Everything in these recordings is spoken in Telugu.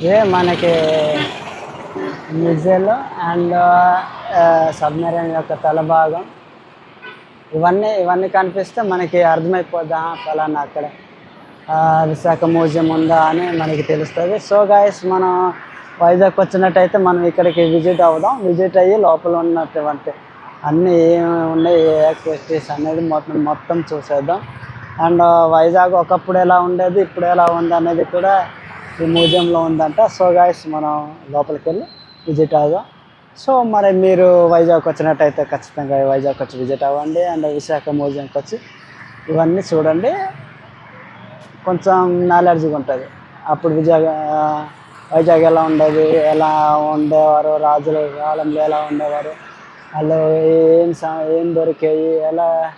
ఇదే మనకి మిజైల్ అండ్ సబ్మెరైన్ యొక్క తల భాగం. ఇవన్నీ ఇవన్నీ కనిపిస్తే మనకి అర్థమైపోద్దా? ఫలానా అక్కడ విశాఖ మ్యూజియం ఉందా అని మనకి తెలుస్తుంది. సో గాయస్ మనం వైజాగ్ వచ్చినట్టయితే మనం ఇక్కడికి విజిట్ అవుదాం. విజిట్ అయ్యి లోపల ఉన్నటువంటి అన్నీ ఏమేమి ఉన్నాయి ఏ యాక్టివిటీస్ అనేది మొత్తం మొత్తం చూసేద్దాం. అండ్ వైజాగ్ ఒకప్పుడు ఎలా ఉండేది ఇప్పుడు ఎలా ఉంది అనేది కూడా ఈ మ్యూజియంలో ఉందంట. సో గాయస్ మనం లోపలికి వెళ్ళి విజిట్ అవుదాం. సో మరి మీరు వైజాగ్ వచ్చినట్టయితే ఖచ్చితంగా వైజాగ్ వచ్చి విజిట్ అవ్వండి. అండ్ విశాఖ మ్యూజియంకి వచ్చి ఇవన్నీ చూడండి. కొంచెం నాలెడ్జ్గా ఉంటుంది. అప్పుడు విజయ వైజాగ్ ఎలా ఉండేది? ఎలా ఉండేవారు? రాజుల కాలంలో ఎలా ఉండేవారు? వాళ్ళు ఏం ఏం దొరికాయి? ఎలా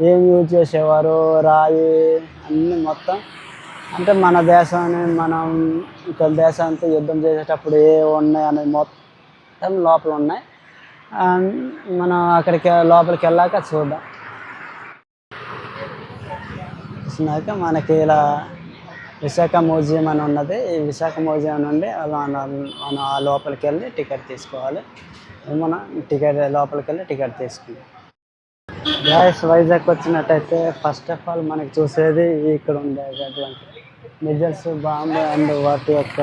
ఏం యూజ్ చేసేవారు? రాయి అన్నీ మొత్తం అంటే మన దేశాన్ని మనం ఇతర దేశంతో యుద్ధం చేసేటప్పుడు ఏ ఉన్నాయి అనేది మొత్తం లోపల ఉన్నాయి. అండ్ మనం అక్కడికి లోపలికి వెళ్ళాక చూద్దాం. చూసినాక మనకి ఇలా విశాఖ మ్యూజియం అని ఉన్నది. ఈ విశాఖ మ్యూజియం నుండి మనం మనం ఆ లోపలికి వెళ్ళి టికెట్ తీసుకోవాలి. మనం టికెట్ లోపలికి వెళ్ళి టికెట్ తీసుకుందాం. గ్యాస్ వైజాగ్ వచ్చినట్టయితే ఫస్ట్ ఆఫ్ ఆల్ మనకి చూసేది ఇక్కడ ఉండేటటువంటి మిజల్స్ బాంబు అండ్ వాటి యొక్క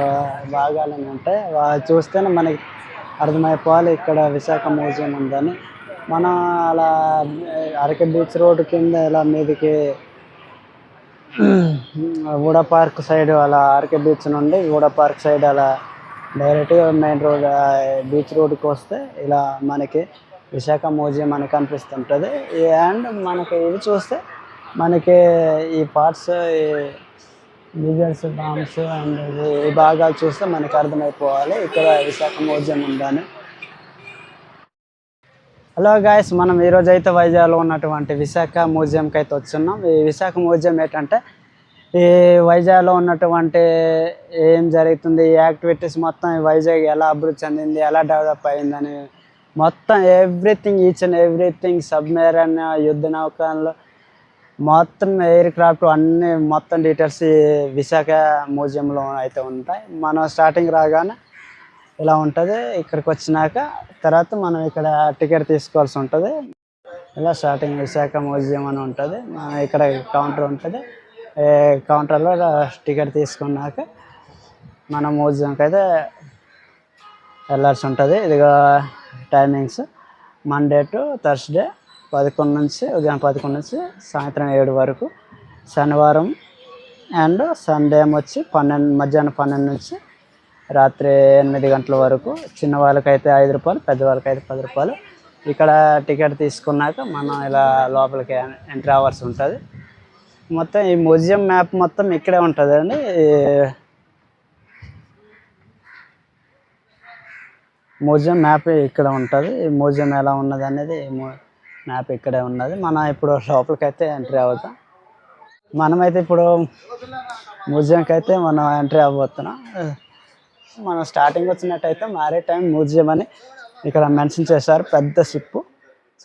భాగాలను ఉంటాయి చూస్తేనే మనకి అర్థమైపోవాలి ఇక్కడ విశాఖ మ్యూజియం ఉందని. మనం అలా అరకే బీచ్ రోడ్ కింద ఇలా మీదకి ఊడ పార్క్ సైడ్ అలా ఆర్కే బీచ్ నుండి ఊడ పార్క్ సైడ్ అలా డైరెక్ట్గా మెయిన్ రోడ్ బీచ్ రోడ్కి వస్తే ఇలా మనకి విశాఖ మ్యూజియం మనకి కనిపిస్తుంటుంది. అండ్ మనకి ఇది చూస్తే మనకి ఈ పార్ట్స్ విజల్స్ బాంబ్స్ అండ్ ఈ భాగాలు చూస్తే మనకి అర్థమైపోవాలి. ఇక్కడ విశాఖ మ్యూజియం ఉందని. హలో గాయస్ మనం ఈరోజు అయితే వైజాగ్లో ఉన్నటువంటి విశాఖ మ్యూజియంకి అయితే వచ్చున్నాం. ఈ విశాఖ మ్యూజియం ఏంటంటే ఈ వైజాగ్లో ఉన్నటువంటి ఏం జరుగుతుంది ఈ యాక్టివిటీస్ మొత్తం వైజాగ్ ఎలా అభివృద్ధి చెందింది ఎలా డెవలప్ అయిందని మొత్తం everything each and everything submarine యుద్ధ నౌకలు మొత్తం ఎయిర్ క్రాఫ్ట్ అన్ని మొత్తం డీటెయిల్స్ విశాఖ మ్యూజియంలో అయితే ఉంటాయి. మనం స్టార్టింగ్ రాగానే ఇలా ఉంటుంది. ఇక్కడికి వచ్చినాక తర్వాత మనం ఇక్కడ టికెట్ తీసుకోవాల్సి ఉంటుంది. ఇలా స్టార్టింగ్ విశాఖ మ్యూజియం అని ఉంటుంది. మనం ఇక్కడ కౌంటర్ ఉంటుంది. కౌంటర్లో టికెట్ తీసుకున్నాక మన మ్యూజియంకి అయితే వెళ్ళాల్సి ఉంటుంది. ఇదిగో టైమింగ్స్ మండే టు థర్స్డే పదకొండు నుంచి ఉదయం పదకొండు నుంచి సాయంత్రం ఏడు వరకు. శనివారం అండ్ సండే వచ్చి పన్నెండు మధ్యాహ్నం పన్నెండు నుంచి రాత్రి ఎనిమిది గంటల వరకు. చిన్న వాళ్ళకైతే ఐదు రూపాయలు పెద్దవాళ్ళకైతే పది రూపాయలు. ఇక్కడ టికెట్ తీసుకున్నాక మనం ఇలా లోపలికి ఎంట్రీ అవర్స్ ఉంటుంది. మొత్తం ఈ మ్యూజియం మ్యాప్ మొత్తం ఇక్కడే ఉంటుందండి. మ్యూజియం మ్యాప్ ఇక్కడ ఉంటుంది. ఈ మ్యూజియం ఎలా ఉన్నది అనేది మ్యాప్ ఇక్కడే ఉన్నది. మనం ఇప్పుడు లోపలికి అయితే ఎంట్రీ అవుతాం మనమైతే ఇప్పుడు మ్యూజియంకి అయితే మనం ఎంట్రీ అవ్వబోతున్నాం. మనం స్టార్టింగ్ వచ్చినట్టయితే మ్యారిటైమ్ మ్యూజియం అని ఇక్కడ మెన్షన్ చేశారు. పెద్ద షిప్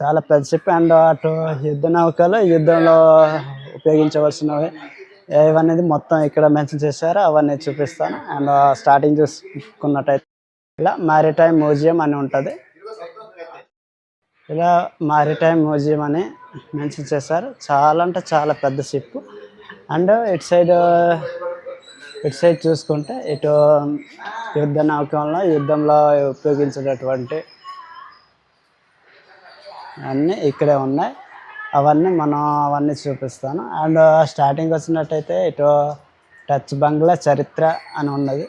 చాలా పెద్ద షిప్ అండ్ అటు యుద్ధ నౌకలు యుద్ధంలో ఉపయోగించవలసినవి ఏవనేది మొత్తం ఇక్కడ మెన్షన్ చేశారు. అవన్నీ చూపిస్తాను. అండ్ స్టార్టింగ్ చూసుకున్నట్టయితే ఇలా మ్యారిటైమ్ మ్యూజియం అని ఉంటుంది. ఇలా మారిటైమ్ మ్యూజియం అని మెన్షన్ చేశారు. చాలా అంటే చాలా పెద్ద షిప్. అండ్ ఇటు సైడ్ ఇటు సైడ్ చూసుకుంటే ఇటు యుద్ధ నౌకంలో యుద్ధంలో ఉపయోగించేటటువంటి అన్నీ ఇక్కడే ఉన్నాయి. అవన్నీ మనం అవన్నీ చూపిస్తాను. అండ్ స్టార్టింగ్ వచ్చినట్టయితే ఇటు టచ్ బంగ్లా చరిత్ర అని ఉన్నది.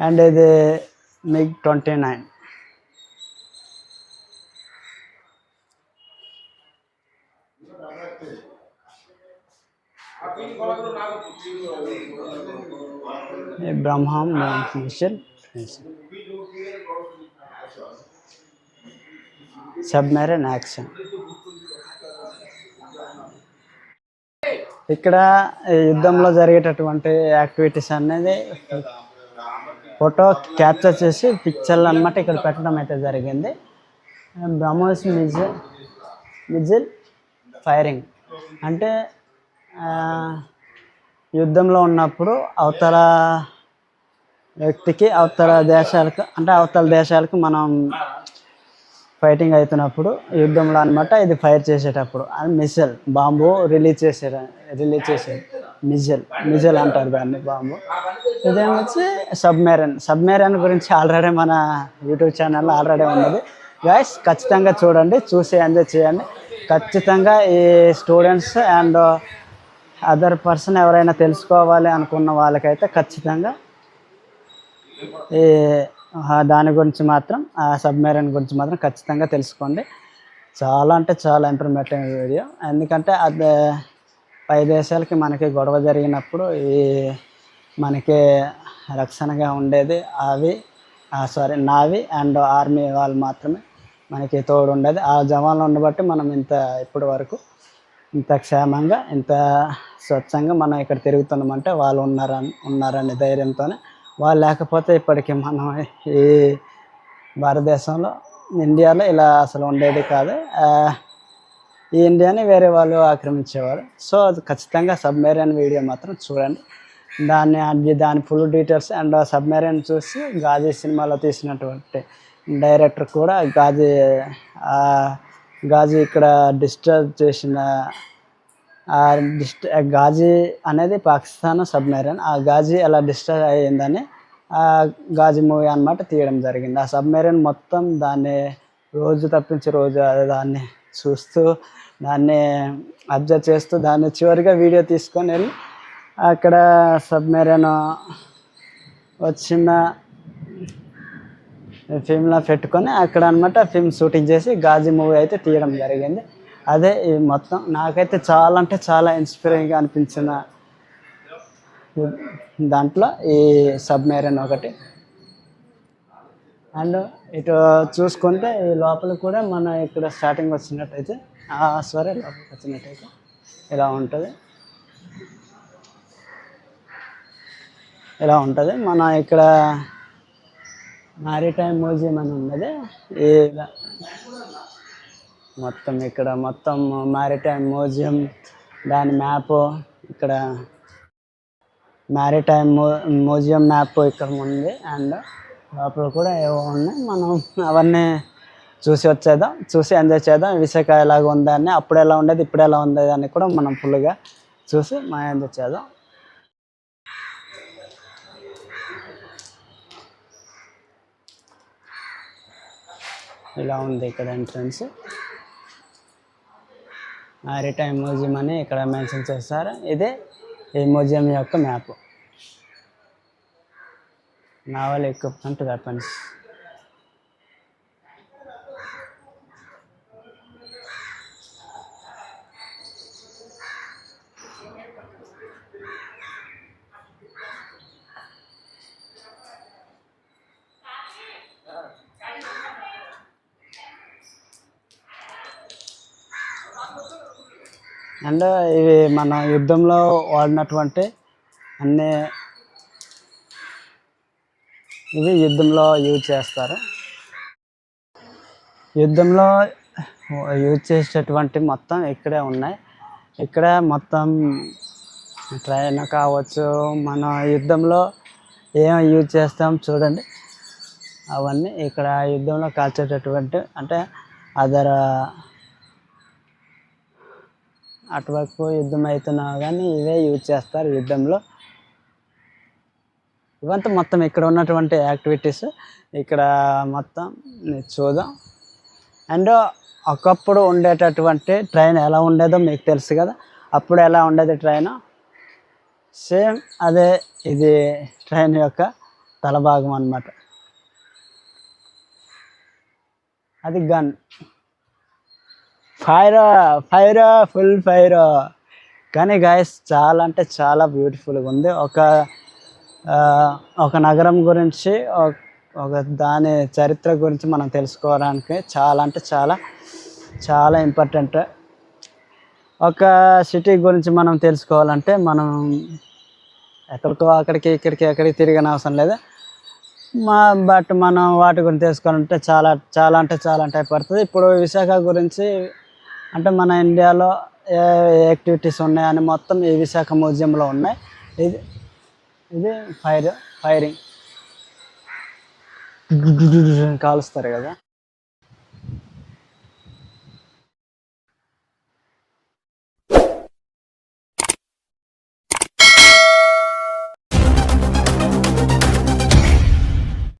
అండ్ ఇది మిగ్ ట్వంటీ నైన్ బ్రహ్మం మిషన్ సబ్మెరైన్ యాక్షన్ ఇక్కడ యుద్ధంలో జరిగేటటువంటి యాక్టివిటీస్ అనేది ఫోటో క్యాప్చర్ చేసి పిక్చర్లు అనమాట ఇక్కడ పెట్టడం అయితే జరిగింది. BrahMos missile missile firing. అంటే యుద్ధంలో ఉన్నప్పుడు అవతల వ్యక్తికి అవతల దేశాలకు అంటే అవతల దేశాలకు మనం ఫైటింగ్ అవుతున్నప్పుడు యుద్ధంలో అనమాట ఇది ఫైర్ చేసేటప్పుడు. అది మిసైల్ బాంబు రిలీజ్ చేసే రిలీజ్ చేసేది. మిజల్ మిజల్ అంటారు దాన్ని బాంబు. ఇదేమొచ్చి సబ్మెరన్ సబ్మెరన్ గురించి ఆల్రెడీ మన యూట్యూబ్ ఛానల్లో ఆల్రెడీ ఉన్నది. గాయస్ ఖచ్చితంగా చూడండి చూసి ఎంజాయ్ చేయండి. ఖచ్చితంగా ఈ స్టూడెంట్స్ అండ్ అదర్ పర్సన్ ఎవరైనా తెలుసుకోవాలి అనుకున్న వాళ్ళకైతే ఖచ్చితంగా ఈ దాని గురించి మాత్రం ఆ సబ్మెరైన్ గురించి మాత్రం ఖచ్చితంగా తెలుసుకోండి. చాలా అంటే చాలా ఇన్ఫర్మేటివ్ వీడియో. ఎందుకంటే అది పై దేశాలకి మనకి గొడవ జరిగినప్పుడు ఈ మనకి రక్షణగా ఉండేది అవి సారీ నావి అండ్ ఆర్మీ వాళ్ళు మాత్రమే మనకి తోడు ఉండేది. ఆ జవాన్లు ఉండబట్టి మనం ఇంత ఇప్పటి వరకు ఇంత క్షేమంగా ఇంత స్వచ్ఛంగా మనం ఇక్కడ తిరుగుతున్నామంటే వాళ్ళు ఉన్నారని ఉన్నారనే ధైర్యంతోనే. వాళ్ళు లేకపోతే ఇప్పటికి మనం ఈ భారతదేశంలో ఇండియాలో ఇలా అసలు ఉండేది కాదు. ఏంటి ఈ ఇండియాని వేరే వాళ్ళు ఆక్రమించేవారు. సో అది ఖచ్చితంగా సబ్మెరైన్ వీడియో మాత్రం చూడండి. దాన్ని అది దాని ఫుల్ డీటెయిల్స్ అండ్ సబ్మెరైన్ చూసి గాజీ సినిమాలో తీసినటువంటి డైరెక్టర్ కూడా గాజీ గాజీ ఇక్కడ డిస్టర్బ్ చేసిన డిస్ట డిస్ట్ గాజీ అనేది పాకిస్తాన్ సబ్మెరైన్. ఆ గాజీ అలా డిస్టర్బ్ అయ్యిందని ఆ గాజీ మూవీ అన్నమాట తీయడం జరిగింది. ఆ సబ్మెరైన్ మొత్తం దాన్ని రోజు తప్పించి రోజు దాన్ని చూస్తూ దాన్ని అబ్జర్వ్ చేస్తూ దాన్ని చివరిగా వీడియో తీసుకొని వెళ్ళి అక్కడ సబ్మెరైన్ వచ్చిన ఫిల్మ్లో పెట్టుకొని అక్కడ అనమాట ఫిల్మ్ షూటింగ్ చేసి గాజీ మూవీ అయితే తీయడం జరిగింది. అదే ఈ మొత్తం నాకైతే చాలా అంటే చాలా ఇన్స్పైరింగ్గా అనిపించిన దాంట్లో ఈ సబ్మెరైన్ ఒకటి. అండ్ ఇటు చూసుకుంటే ఈ లోపల కూడా మన ఇక్కడ స్టార్టింగ్ వచ్చినట్టయితే సరే లోపలికి వచ్చినట్టయితే ఇలా ఉంటుంది. ఇలా ఉంటుంది. మన ఇక్కడ మారిటైమ్ మ్యూజియం అని ఉన్నది. ఈ మొత్తం ఇక్కడ మొత్తం మారిటైమ్ మ్యూజియం దాని మ్యాప్ ఇక్కడ మ్యారిటైమ్ మ్యూజియం మ్యాప్ ఇక్కడ ఉంది. అండ్ లోపల కూడా ఏవో ఉన్నాయి. మనం అవన్నీ చూసి వచ్చేద్దాం. చూసి ఎంజాయ్ చేద్దాం. విశాఖ ఎలాగ ఉందని అప్పుడు ఎలా ఉండేది ఇప్పుడు ఎలా ఉండేది అని కూడా మనం ఫుల్గా చూసి మనం ఎంజాయ్ చేద్దాం. ఇలా ఉంది ఇక్కడ ఎంట్రన్స్ మ్యారిటైమ్ మ్యూజియం అని ఇక్కడ మెన్షన్ చేస్తారు ఇదే ఈ మ్యూజియం యొక్క map naval equipment weapons and ఇవి మన యుద్ధంలో వాడినటువంటి అన్ని ఇవి యుద్ధంలో యూజ్ చేస్తారు. యుద్ధంలో యూజ్ చేసేటటువంటి మొత్తం ఇక్కడే ఉన్నాయి. ఇక్కడ మొత్తం ట్రైన్ కావచ్చు మన యుద్ధంలో ఏం యూజ్ చేస్తాం చూడండి. అవన్నీ ఇక్కడ యుద్ధంలో కాల్చేటటువంటి అంటే అదర్ అటువైపు యుద్ధం అవుతున్నా కానీ ఇవే యూజ్ చేస్తారు యుద్ధంలో. ఇవంతా మొత్తం ఇక్కడ ఉన్నటువంటి యాక్టివిటీస్. ఇక్కడ మొత్తం చూద్దాం. అండ్ ఒకప్పుడు ఉండేటటువంటి ట్రైన్ ఎలా ఉండేదో మీకు తెలుసు కదా. అప్పుడు ఎలా ఉండేది ట్రైన్? సేమ్ అదే ఇది ట్రైన్ యొక్క తలభాగం అన్నమాట. అది gun. Fire fire full fire. కానీ గాయస్ చాలా అంటే చాలా బ్యూటిఫుల్గా ఉంది. ఒక ఒక నగరం గురించి ఒక- ఒక దాని చరిత్ర గురించి మనం తెలుసుకోవడానికి చాలా అంటే చాలా చాలా ఇంపార్టెంట్ ఒక సిటీ గురించి మనం తెలుసుకోవాలంటే మనం ఎక్కడికో అక్కడికి ఇక్కడికి ఎక్కడికి తిరిగిన అవసరం లేదు. మా బట్ మనం వాటి గురించి తెలుసుకోవాలంటే చాలా చాలా అంటే చాలా టైం పడుతుంది. ఇప్పుడు విశాఖ గురించి అంటే మన ఇండియాలో ఏ యాక్టివిటీస్ ఉన్నాయని మొత్తం ఈ విశాఖ మ్యూజియంలో ఉన్నాయి. ఇది ఇది ఫైర్ ఫైరింగ్. కాలుస్తారు కదా